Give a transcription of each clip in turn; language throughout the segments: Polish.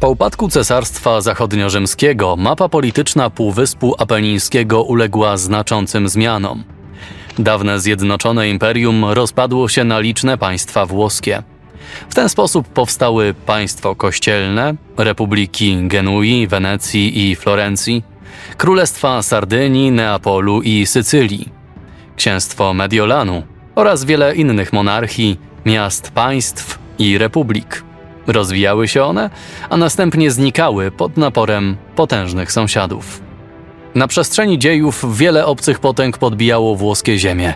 Po upadku Cesarstwa Zachodniorzymskiego mapa polityczna Półwyspu Apenińskiego uległa znaczącym zmianom. Dawne zjednoczone imperium rozpadło się na liczne państwa włoskie. W ten sposób powstały państwo kościelne, republiki Genui, Wenecji i Florencji, królestwa Sardynii, Neapolu i Sycylii, księstwo Mediolanu oraz wiele innych monarchii, miast, państw i republik. Rozwijały się one, a następnie znikały pod naporem potężnych sąsiadów. Na przestrzeni dziejów wiele obcych potęg podbijało włoskie ziemie.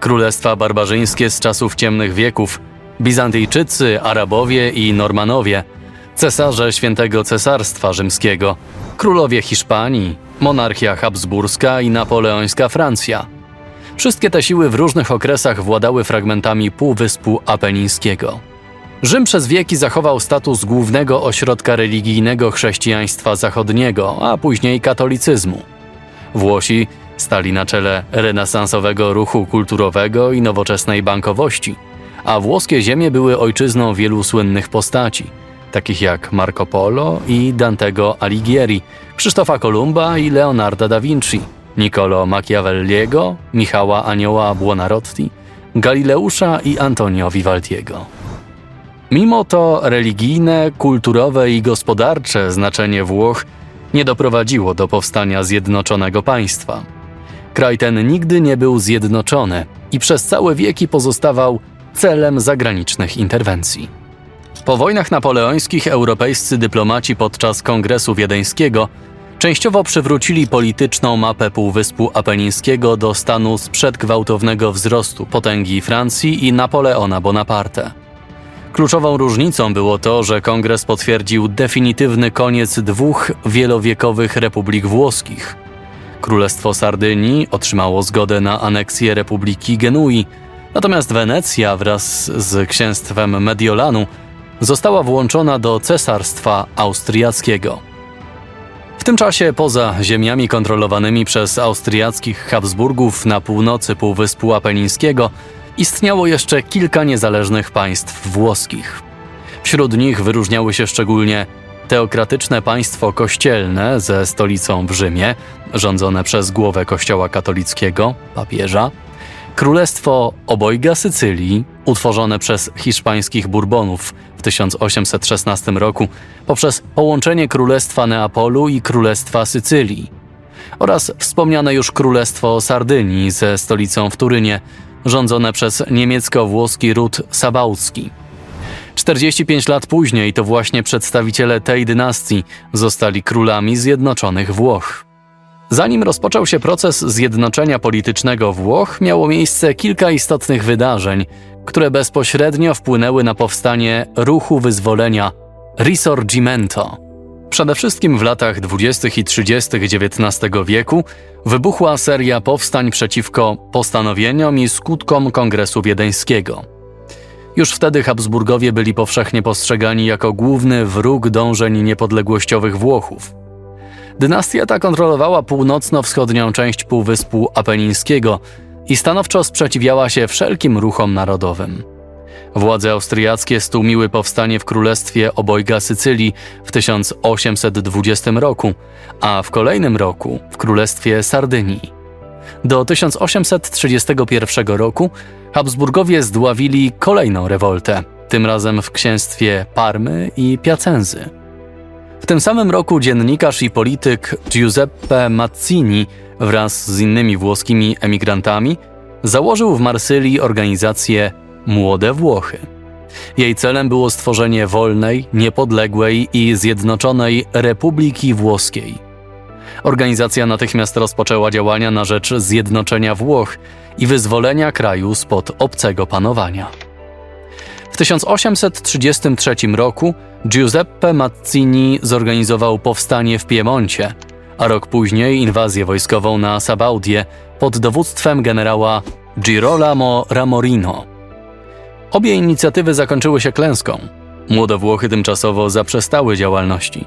Królestwa barbarzyńskie z czasów ciemnych wieków, Bizantyjczycy, Arabowie i Normanowie, cesarze Świętego Cesarstwa Rzymskiego, królowie Hiszpanii, monarchia habsburska i napoleońska Francja. Wszystkie te siły w różnych okresach władały fragmentami Półwyspu Apenińskiego. Rzym przez wieki zachował status głównego ośrodka religijnego chrześcijaństwa zachodniego, a później katolicyzmu. Włosi stali na czele renesansowego ruchu kulturowego i nowoczesnej bankowości, a włoskie ziemie były ojczyzną wielu słynnych postaci, takich jak Marco Polo i Dantego Alighieri, Krzysztofa Kolumba i Leonarda da Vinci, Niccolo Machiavelliego, Michała Anioła Buonarroti, Galileusza i Antonio Vivaldiego. Mimo to religijne, kulturowe i gospodarcze znaczenie Włoch nie doprowadziło do powstania zjednoczonego państwa. Kraj ten nigdy nie był zjednoczony i przez całe wieki pozostawał celem zagranicznych interwencji. Po wojnach napoleońskich europejscy dyplomaci podczas Kongresu Wiedeńskiego częściowo przywrócili polityczną mapę Półwyspu Apenińskiego do stanu sprzed gwałtownego wzrostu potęgi Francji i Napoleona Bonaparte. Kluczową różnicą było to, że kongres potwierdził definitywny koniec dwóch wielowiekowych republik włoskich. Królestwo Sardynii otrzymało zgodę na aneksję Republiki Genui, natomiast Wenecja wraz z księstwem Mediolanu została włączona do cesarstwa austriackiego. W tym czasie poza ziemiami kontrolowanymi przez austriackich Habsburgów na północy Półwyspu Apenińskiego istniało jeszcze kilka niezależnych państw włoskich. Wśród nich wyróżniały się szczególnie teokratyczne państwo kościelne ze stolicą w Rzymie, rządzone przez głowę Kościoła katolickiego, papieża, Królestwo Obojga Sycylii, utworzone przez hiszpańskich Burbonów w 1816 roku poprzez połączenie Królestwa Neapolu i Królestwa Sycylii, oraz wspomniane już Królestwo Sardynii ze stolicą w Turynie, rządzone przez niemiecko-włoski ród Sabałcki. 45 lat później to właśnie przedstawiciele tej dynastii zostali królami Zjednoczonych Włoch. Zanim rozpoczął się proces zjednoczenia politycznego Włoch, miało miejsce kilka istotnych wydarzeń, które bezpośrednio wpłynęły na powstanie ruchu wyzwolenia Risorgimento. Przede wszystkim w latach 20. i 30. XIX wieku wybuchła seria powstań przeciwko postanowieniom i skutkom Kongresu Wiedeńskiego. Już wtedy Habsburgowie byli powszechnie postrzegani jako główny wróg dążeń niepodległościowych Włochów. Dynastia ta kontrolowała północno-wschodnią część Półwyspu Apenińskiego i stanowczo sprzeciwiała się wszelkim ruchom narodowym. Władze austriackie stłumiły powstanie w Królestwie Obojga Sycylii w 1820 roku, a w kolejnym roku w Królestwie Sardynii. Do 1831 roku Habsburgowie zdławili kolejną rewoltę, tym razem w księstwie Parmy i Piacenzy. W tym samym roku dziennikarz i polityk Giuseppe Mazzini wraz z innymi włoskimi emigrantami założył w Marsylii organizację Młode Włochy. Jej celem było stworzenie wolnej, niepodległej i zjednoczonej Republiki Włoskiej. Organizacja natychmiast rozpoczęła działania na rzecz zjednoczenia Włoch i wyzwolenia kraju spod obcego panowania. W 1833 roku Giuseppe Mazzini zorganizował powstanie w Piemoncie, a rok później inwazję wojskową na Sabaudię pod dowództwem generała Girolamo Ramorino. Obie inicjatywy zakończyły się klęską. Młode Włochy tymczasowo zaprzestały działalności.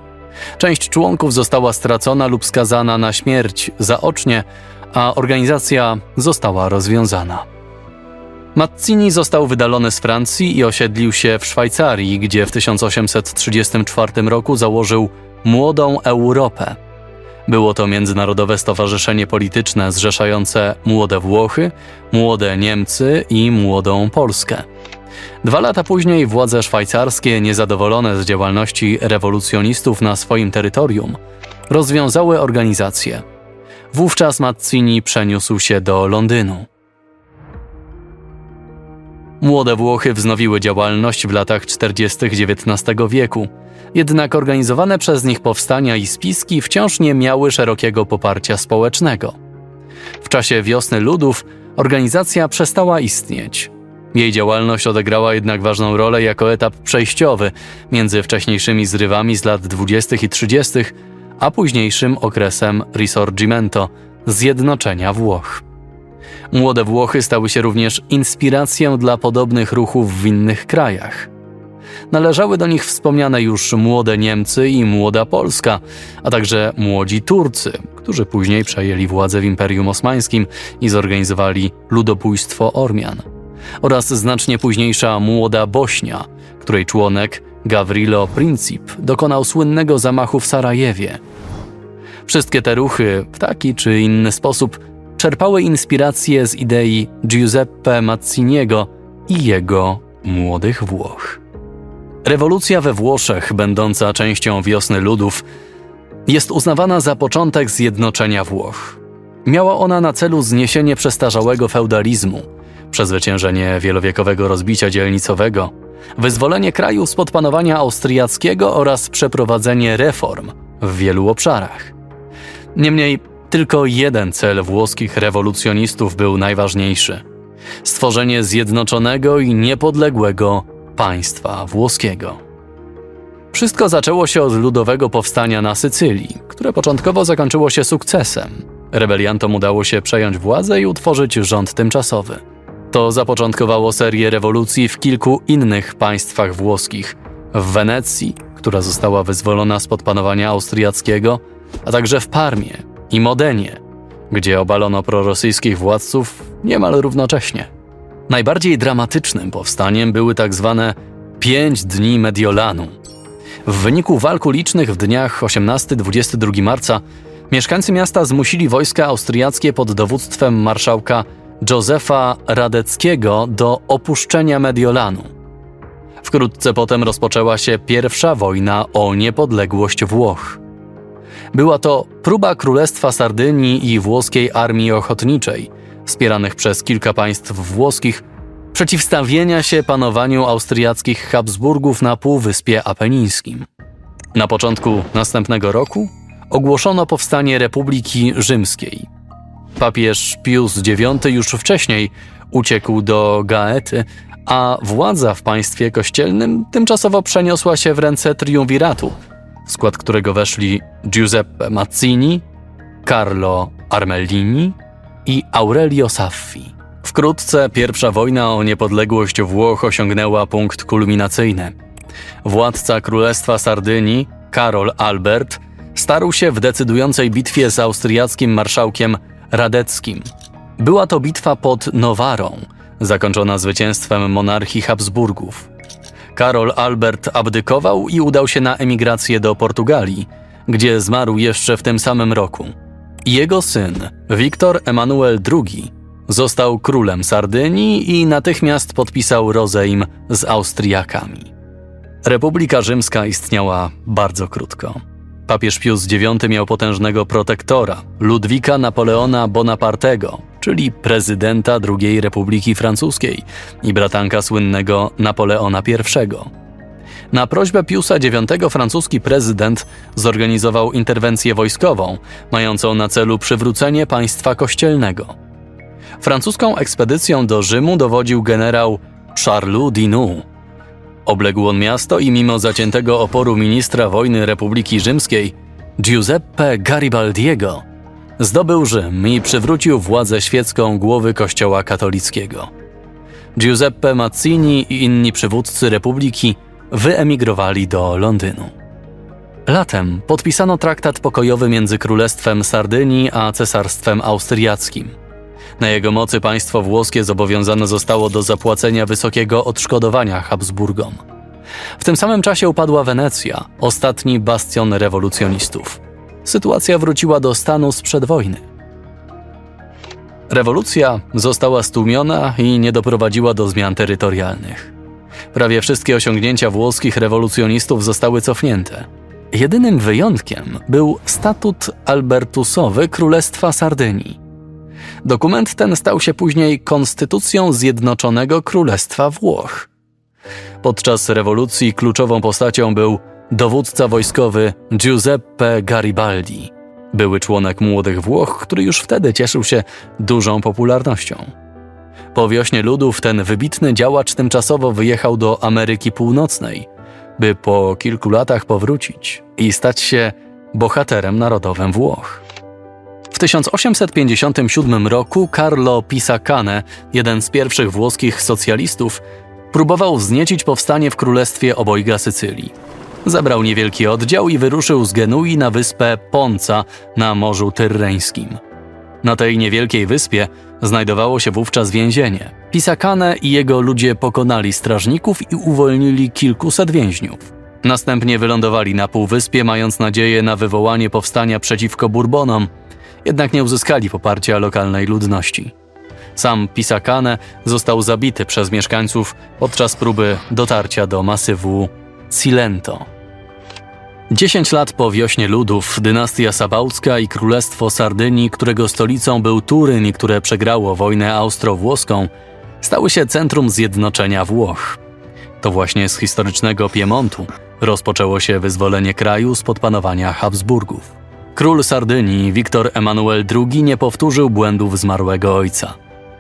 Część członków została stracona lub skazana na śmierć zaocznie, a organizacja została rozwiązana. Mazzini został wydalony z Francji i osiedlił się w Szwajcarii, gdzie w 1834 roku założył Młodą Europę. Było to międzynarodowe stowarzyszenie polityczne zrzeszające młode Włochy, młode Niemcy i młodą Polskę. Dwa lata później władze szwajcarskie, niezadowolone z działalności rewolucjonistów na swoim terytorium, rozwiązały organizację. Wówczas Mazzini przeniósł się do Londynu. Młode Włochy wznowiły działalność w latach 40. XIX wieku, jednak organizowane przez nich powstania i spiski wciąż nie miały szerokiego poparcia społecznego. W czasie wiosny ludów organizacja przestała istnieć. Jej działalność odegrała jednak ważną rolę jako etap przejściowy między wcześniejszymi zrywami z lat 20. i 30., a późniejszym okresem Risorgimento zjednoczenia Włoch. Młode Włochy stały się również inspiracją dla podobnych ruchów w innych krajach. Należały do nich wspomniane już młode Niemcy i młoda Polska, a także młodzi Turcy, którzy później przejęli władzę w Imperium Osmańskim i zorganizowali ludobójstwo Ormian, oraz znacznie późniejsza młoda Bośnia, której członek Gavrilo Princip dokonał słynnego zamachu w Sarajewie. Wszystkie te ruchy w taki czy inny sposób czerpały inspiracje z idei Giuseppe Mazziniego i jego młodych Włoch. Rewolucja we Włoszech, będąca częścią wiosny ludów, jest uznawana za początek zjednoczenia Włoch. Miała ona na celu zniesienie przestarzałego feudalizmu, przezwyciężenie wielowiekowego rozbicia dzielnicowego, wyzwolenie kraju spod panowania austriackiego oraz przeprowadzenie reform w wielu obszarach. Niemniej tylko jeden cel włoskich rewolucjonistów był najważniejszy: stworzenie zjednoczonego i niepodległego państwa włoskiego. Wszystko zaczęło się od ludowego powstania na Sycylii, które początkowo zakończyło się sukcesem. Rebeliantom udało się przejąć władzę i utworzyć rząd tymczasowy. To zapoczątkowało serię rewolucji w kilku innych państwach włoskich w Wenecji, która została wyzwolona spod panowania austriackiego, a także w Parmie i Modenie, gdzie obalono prorosyjskich władców niemal równocześnie. Najbardziej dramatycznym powstaniem były tak zwane Pięć Dni Mediolanu. W wyniku walk ulicznych w dniach 18-22 marca mieszkańcy miasta zmusili wojska austriackie pod dowództwem marszałka Józefa Radeckiego do opuszczenia Mediolanu. Wkrótce potem rozpoczęła się pierwsza wojna o niepodległość Włoch. Była to próba Królestwa Sardynii i włoskiej armii ochotniczej, wspieranych przez kilka państw włoskich, przeciwstawienia się panowaniu austriackich Habsburgów na Półwyspie Apenińskim. Na początku następnego roku ogłoszono powstanie Republiki Rzymskiej. Papież Pius IX już wcześniej uciekł do Gaety, a władza w państwie kościelnym tymczasowo przeniosła się w ręce triumviratu, w skład którego weszli Giuseppe Mazzini, Carlo Armellini i Aurelio Saffi. Wkrótce pierwsza wojna o niepodległość Włoch osiągnęła punkt kulminacyjny. Władca Królestwa Sardynii, Karol Albert, starł się w decydującej bitwie z austriackim marszałkiem Radeckim. Była to bitwa pod Nowarą, zakończona zwycięstwem monarchii Habsburgów. Karol Albert abdykował i udał się na emigrację do Portugalii, gdzie zmarł jeszcze w tym samym roku. Jego syn, Wiktor Emanuel II, został królem Sardynii i natychmiast podpisał rozejm z Austriakami. Republika Rzymska istniała bardzo krótko. Papież Pius IX miał potężnego protektora, Ludwika Napoleona Bonapartego, czyli prezydenta II Republiki Francuskiej i bratanka słynnego Napoleona I. Na prośbę Piusa IX francuski prezydent zorganizował interwencję wojskową, mającą na celu przywrócenie państwa kościelnego. Francuską ekspedycją do Rzymu dowodził generał Charles Dinu. Obległ on miasto i mimo zaciętego oporu ministra wojny Republiki Rzymskiej Giuseppe Garibaldiego zdobył Rzym i przywrócił władzę świecką głowy kościoła katolickiego. Giuseppe Mazzini i inni przywódcy republiki wyemigrowali do Londynu. Latem podpisano traktat pokojowy między Królestwem Sardynii a Cesarstwem Austriackim. Na jego mocy państwo włoskie zobowiązane zostało do zapłacenia wysokiego odszkodowania Habsburgom. W tym samym czasie upadła Wenecja, ostatni bastion rewolucjonistów. Sytuacja wróciła do stanu sprzed wojny. Rewolucja została stłumiona i nie doprowadziła do zmian terytorialnych. Prawie wszystkie osiągnięcia włoskich rewolucjonistów zostały cofnięte. Jedynym wyjątkiem był statut Albertusowy Królestwa Sardynii. Dokument ten stał się później konstytucją Zjednoczonego Królestwa Włoch. Podczas rewolucji kluczową postacią był dowódca wojskowy Giuseppe Garibaldi, były członek Młodych Włoch, który już wtedy cieszył się dużą popularnością. Po wiośnie ludów ten wybitny działacz tymczasowo wyjechał do Ameryki Północnej, by po kilku latach powrócić i stać się bohaterem narodowym Włoch. W 1857 roku Carlo Pisacane, jeden z pierwszych włoskich socjalistów, próbował wzniecić powstanie w królestwie obojga Sycylii. Zabrał niewielki oddział i wyruszył z Genui na wyspę Ponca na Morzu Tyrreńskim. Na tej niewielkiej wyspie znajdowało się wówczas więzienie. Pisakane i jego ludzie pokonali strażników i uwolnili kilkuset więźniów. Następnie wylądowali na półwyspie, mając nadzieję na wywołanie powstania przeciwko Bourbonom, jednak nie uzyskali poparcia lokalnej ludności. Sam Pisakane został zabity przez mieszkańców podczas próby dotarcia do masywu Cilento. Dziesięć lat po wiośnie ludów, dynastia Sabałcka i Królestwo Sardynii, którego stolicą był Turyn i które przegrało wojnę austro-włoską, stały się centrum zjednoczenia Włoch. To właśnie z historycznego Piemontu rozpoczęło się wyzwolenie kraju spod panowania Habsburgów. Król Sardynii, Wiktor Emanuel II, nie powtórzył błędów zmarłego ojca.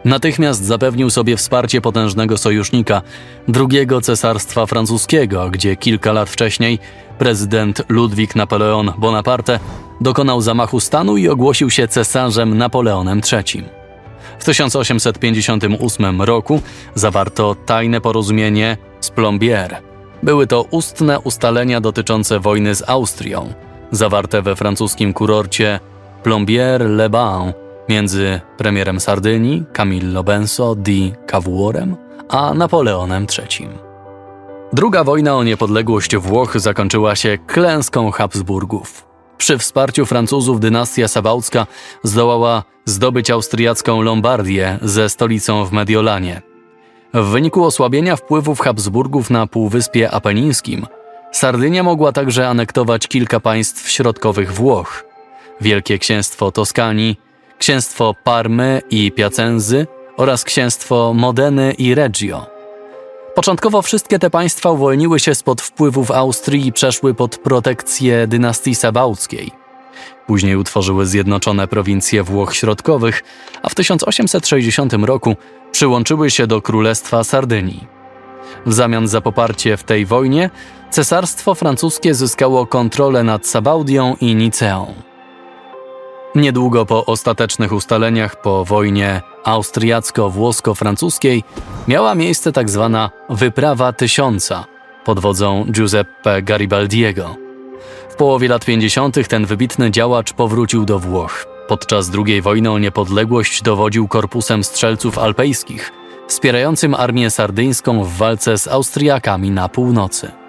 Natychmiast zapewnił sobie wsparcie potężnego sojusznika, drugiego cesarstwa francuskiego, gdzie kilka lat wcześniej prezydent Ludwik Napoleon Bonaparte dokonał zamachu stanu i ogłosił się cesarzem Napoleonem III. W 1858 roku zawarto tajne porozumienie z Plombier. Były to ustne ustalenia dotyczące wojny z Austrią, zawarte we francuskim kurorcie Plombier-les-Bains między premierem Sardynii Camillo Benso di Cavourem a Napoleonem III. Druga wojna o niepodległość Włoch zakończyła się klęską Habsburgów. Przy wsparciu Francuzów dynastia Sabałcka zdołała zdobyć austriacką Lombardię ze stolicą w Mediolanie. W wyniku osłabienia wpływów Habsburgów na Półwyspie Apenińskim, Sardynia mogła także anektować kilka państw środkowych Włoch. Wielkie Księstwo Toskanii, Księstwo Parmy i Piacenzy oraz Księstwo Modeny i Reggio. Początkowo wszystkie te państwa uwolniły się spod wpływów Austrii i przeszły pod protekcję dynastii Sabałckiej. Później utworzyły zjednoczone prowincje Włoch Środkowych, a w 1860 roku przyłączyły się do Królestwa Sardynii. W zamian za poparcie w tej wojnie, cesarstwo francuskie zyskało kontrolę nad Sabaudią i Niceą. Niedługo po ostatecznych ustaleniach po wojnie austriacko-włosko-francuskiej miała miejsce tak zwana Wyprawa Tysiąca pod wodzą Giuseppe Garibaldiego. W połowie lat 50. ten wybitny działacz powrócił do Włoch. Podczas II wojny o niepodległość dowodził korpusem strzelców alpejskich, wspierającym armię sardyńską w walce z Austriakami na północy.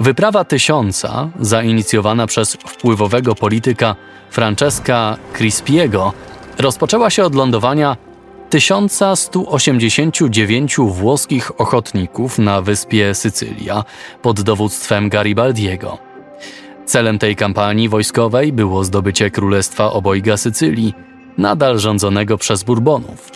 Wyprawa Tysiąca, zainicjowana przez wpływowego polityka Francesca Crispiego, rozpoczęła się od lądowania 1189 włoskich ochotników na wyspie Sycylia pod dowództwem Garibaldiego. Celem tej kampanii wojskowej było zdobycie królestwa obojga Sycylii, nadal rządzonego przez Bourbonów.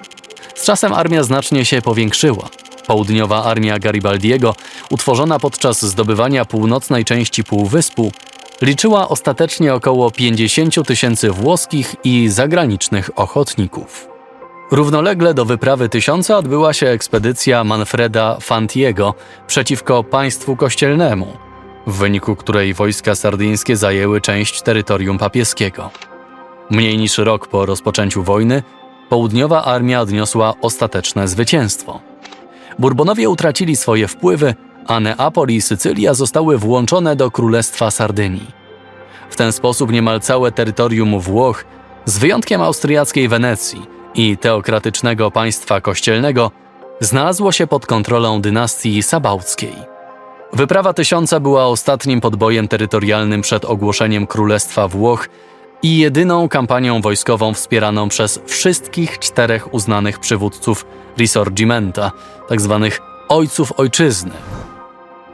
Z czasem armia znacznie się powiększyła. Południowa armia Garibaldiego, utworzona podczas zdobywania północnej części półwyspu, liczyła ostatecznie około 50 tysięcy włoskich i zagranicznych ochotników. Równolegle do wyprawy tysiąca odbyła się ekspedycja Manfreda Fantiego przeciwko państwu kościelnemu, w wyniku której wojska sardyńskie zajęły część terytorium papieskiego. Mniej niż rok po rozpoczęciu wojny, południowa armia odniosła ostateczne zwycięstwo. Bourbonowie utracili swoje wpływy, a Neapol i Sycylia zostały włączone do Królestwa Sardynii. W ten sposób niemal całe terytorium Włoch, z wyjątkiem austriackiej Wenecji i teokratycznego państwa kościelnego znalazło się pod kontrolą dynastii sabałckiej. Wyprawa Tysiąca była ostatnim podbojem terytorialnym przed ogłoszeniem Królestwa Włoch i jedyną kampanią wojskową wspieraną przez wszystkich czterech uznanych przywódców Risorgimenta, tzw. ojców ojczyzny.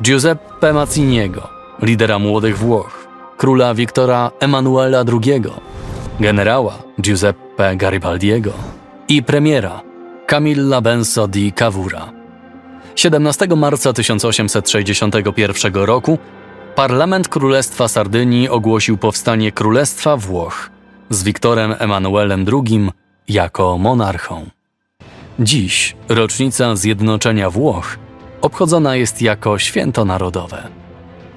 Giuseppe Mazziniego, lidera młodych Włoch, króla Wiktora Emanuela II, generała Giuseppe Garibaldiego i premiera Camilla Benso di Cavoura. 17 marca 1861 roku Parlament Królestwa Sardynii ogłosił powstanie Królestwa Włoch z Wiktorem Emanuelem II jako monarchą. Dziś rocznica zjednoczenia Włoch obchodzona jest jako święto narodowe.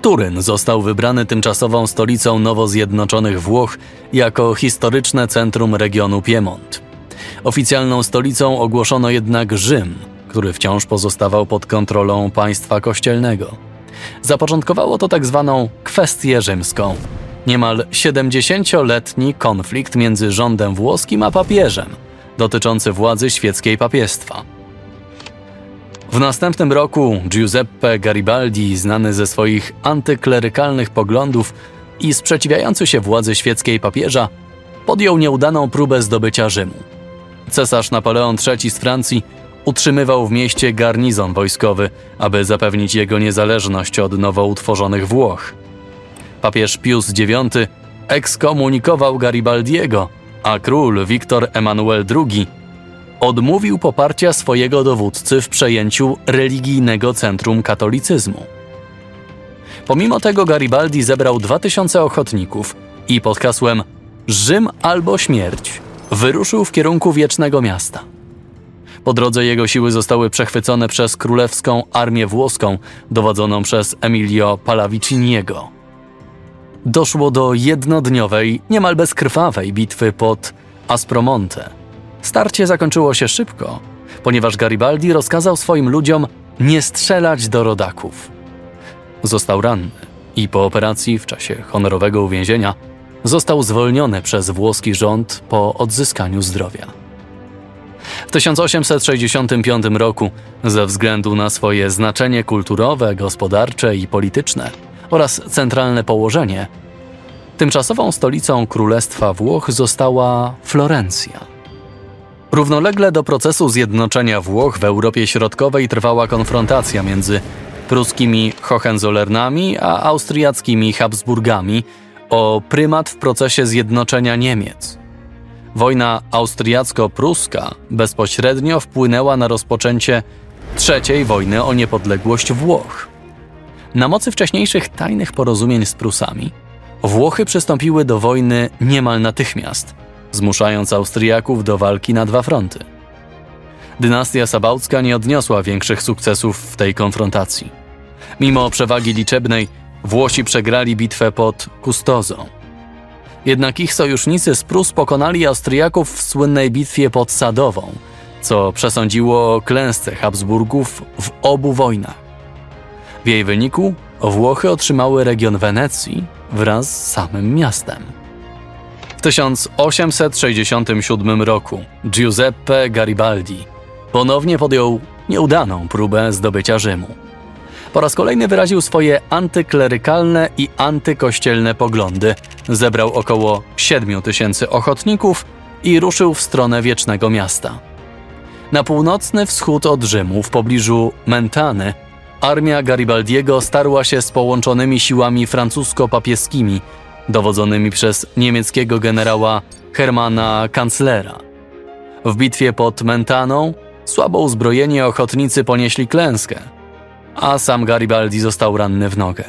Turyn został wybrany tymczasową stolicą nowo zjednoczonych Włoch jako historyczne centrum regionu Piemont. Oficjalną stolicą ogłoszono jednak Rzym, który wciąż pozostawał pod kontrolą państwa kościelnego. Zapoczątkowało to tak zwaną kwestię rzymską. Niemal 70-letni konflikt między rządem włoskim a papieżem, dotyczący władzy świeckiej papiestwa. W następnym roku Giuseppe Garibaldi, znany ze swoich antyklerykalnych poglądów i sprzeciwiający się władzy świeckiej papieża, podjął nieudaną próbę zdobycia Rzymu. Cesarz Napoleon III z Francji utrzymywał w mieście garnizon wojskowy, aby zapewnić jego niezależność od nowo utworzonych Włoch. Papież Pius IX ekskomunikował Garibaldiego, a król Wiktor Emanuel II odmówił poparcia swojego dowódcy w przejęciu religijnego centrum katolicyzmu. Pomimo tego Garibaldi zebrał 2000 ochotników i pod hasłem Rzym albo śmierć wyruszył w kierunku wiecznego miasta. Po drodze jego siły zostały przechwycone przez królewską armię włoską dowodzoną przez Emilio Pallaviciniego. Doszło do jednodniowej, niemal bezkrwawej bitwy pod Aspromonte. Starcie zakończyło się szybko, ponieważ Garibaldi rozkazał swoim ludziom nie strzelać do rodaków. Został ranny i po operacji w czasie honorowego uwięzienia został zwolniony przez włoski rząd po odzyskaniu zdrowia. W 1865 roku, ze względu na swoje znaczenie kulturowe, gospodarcze i polityczne oraz centralne położenie, tymczasową stolicą Królestwa Włoch została Florencja. Równolegle do procesu zjednoczenia Włoch w Europie Środkowej trwała konfrontacja między pruskimi Hohenzollernami a austriackimi Habsburgami o prymat w procesie zjednoczenia Niemiec. Wojna austriacko-pruska bezpośrednio wpłynęła na rozpoczęcie III wojny o niepodległość Włoch. Na mocy wcześniejszych tajnych porozumień z Prusami, Włochy przystąpiły do wojny niemal natychmiast, zmuszając Austriaków do walki na dwa fronty. Dynastia Sabałcka nie odniosła większych sukcesów w tej konfrontacji. Mimo przewagi liczebnej, Włosi przegrali bitwę pod Kustozą. Jednak ich sojusznicy z Prus pokonali Austriaków w słynnej bitwie pod Sadową, co przesądziło o klęsce Habsburgów w obu wojnach. W jej wyniku Włochy otrzymały region Wenecji wraz z samym miastem. W 1867 roku Giuseppe Garibaldi ponownie podjął nieudaną próbę zdobycia Rzymu. Po raz kolejny wyraził swoje antyklerykalne i antykościelne poglądy, zebrał około 7 tysięcy ochotników i ruszył w stronę Wiecznego Miasta. Na północny wschód od Rzymu, w pobliżu Mentany, armia Garibaldiego starła się z połączonymi siłami francusko-papieskimi, dowodzonymi przez niemieckiego generała Hermana Kanclera. W bitwie pod Mentaną słabo uzbrojeni ochotnicy ponieśli klęskę, a sam Garibaldi został ranny w nogę.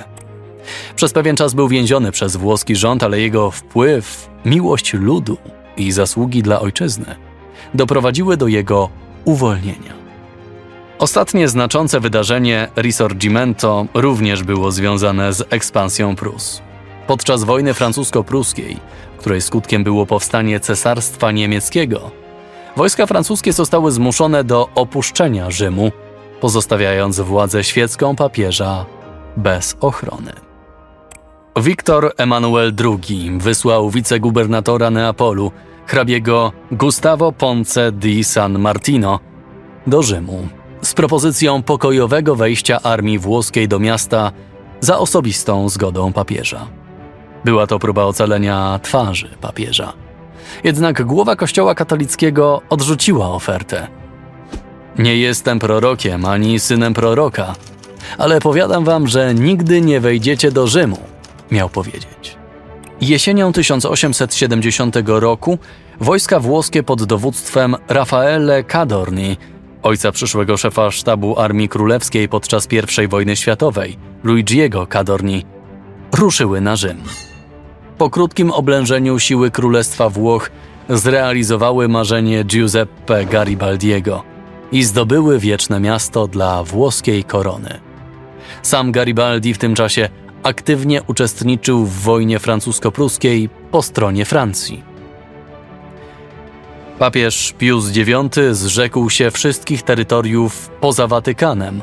Przez pewien czas był więziony przez włoski rząd, ale jego wpływ, miłość ludu i zasługi dla ojczyzny doprowadziły do jego uwolnienia. Ostatnie znaczące wydarzenie Risorgimento również było związane z ekspansją Prus. Podczas wojny francusko-pruskiej, której skutkiem było powstanie Cesarstwa Niemieckiego, wojska francuskie zostały zmuszone do opuszczenia Rzymu, pozostawiając władzę świecką papieża bez ochrony. Wiktor Emanuel II wysłał wicegubernatora Neapolu hrabiego Gustavo Ponce di San Martino do Rzymu z propozycją pokojowego wejścia armii włoskiej do miasta za osobistą zgodą papieża. Była to próba ocalenia twarzy papieża. Jednak głowa Kościoła katolickiego odrzuciła ofertę. Nie jestem prorokiem ani synem proroka, ale powiadam wam, że nigdy nie wejdziecie do Rzymu, miał powiedzieć. Jesienią 1870 roku wojska włoskie pod dowództwem Raffaele Cadorni, ojca przyszłego szefa sztabu Armii Królewskiej podczas I wojny światowej, Luigiego Cadorni, ruszyły na Rzym. Po krótkim oblężeniu siły Królestwa Włoch zrealizowały marzenie Giuseppe Garibaldiego i zdobyły wieczne miasto dla włoskiej korony. Sam Garibaldi w tym czasie aktywnie uczestniczył w wojnie francusko-pruskiej po stronie Francji. Papież Pius IX zrzekł się wszystkich terytoriów poza Watykanem,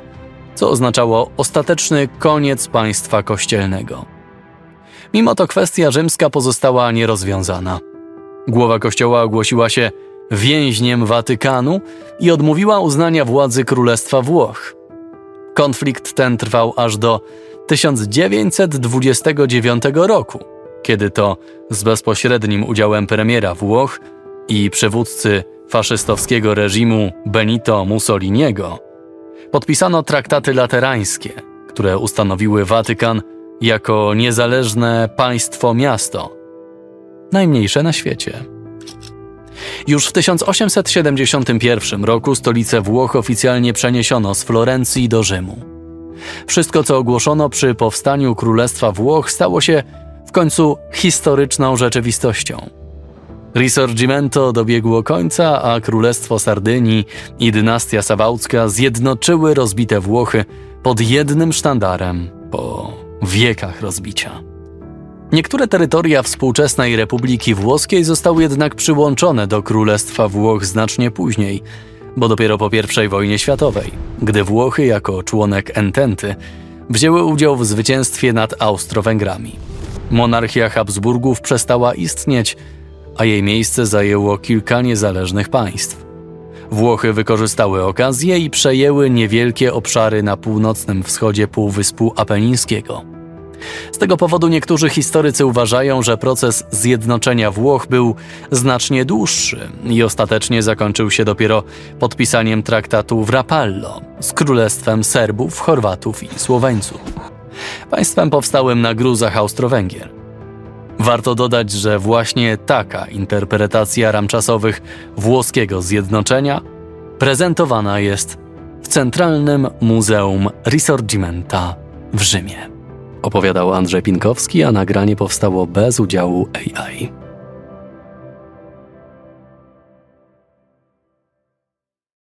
co oznaczało ostateczny koniec państwa kościelnego. Mimo to kwestia rzymska pozostała nierozwiązana. Głowa kościoła ogłosiła się więźniem Watykanu i odmówiła uznania władzy Królestwa Włoch. Konflikt ten trwał aż do 1929 roku, kiedy to z bezpośrednim udziałem premiera Włoch i przywódcy faszystowskiego reżimu Benito Mussoliniego podpisano traktaty laterańskie, które ustanowiły Watykan jako niezależne państwo-miasto, najmniejsze na świecie. Już w 1871 roku stolicę Włoch oficjalnie przeniesiono z Florencji do Rzymu. Wszystko, co ogłoszono przy powstaniu Królestwa Włoch, stało się w końcu historyczną rzeczywistością. Risorgimento dobiegło końca, a Królestwo Sardynii i dynastia Sawałcka zjednoczyły rozbite Włochy pod jednym sztandarem po wiekach rozbicia. Niektóre terytoria współczesnej Republiki Włoskiej zostały jednak przyłączone do Królestwa Włoch znacznie później, bo dopiero po I wojnie światowej, gdy Włochy jako członek Ententy wzięły udział w zwycięstwie nad Austro-Węgrami. Monarchia Habsburgów przestała istnieć, a jej miejsce zajęło kilka niezależnych państw. Włochy wykorzystały okazję i przejęły niewielkie obszary na północnym wschodzie Półwyspu Apenińskiego. Z tego powodu niektórzy historycy uważają, że proces zjednoczenia Włoch był znacznie dłuższy i ostatecznie zakończył się dopiero podpisaniem traktatu w Rapallo z Królestwem Serbów, Chorwatów i Słoweńców. Państwem powstałym na gruzach Austro-Węgier. Warto dodać, że właśnie taka interpretacja ram czasowych włoskiego zjednoczenia prezentowana jest w Centralnym Muzeum Risorgimenta w Rzymie. Opowiadał Andrzej Pinkowski, a nagranie powstało bez udziału AI.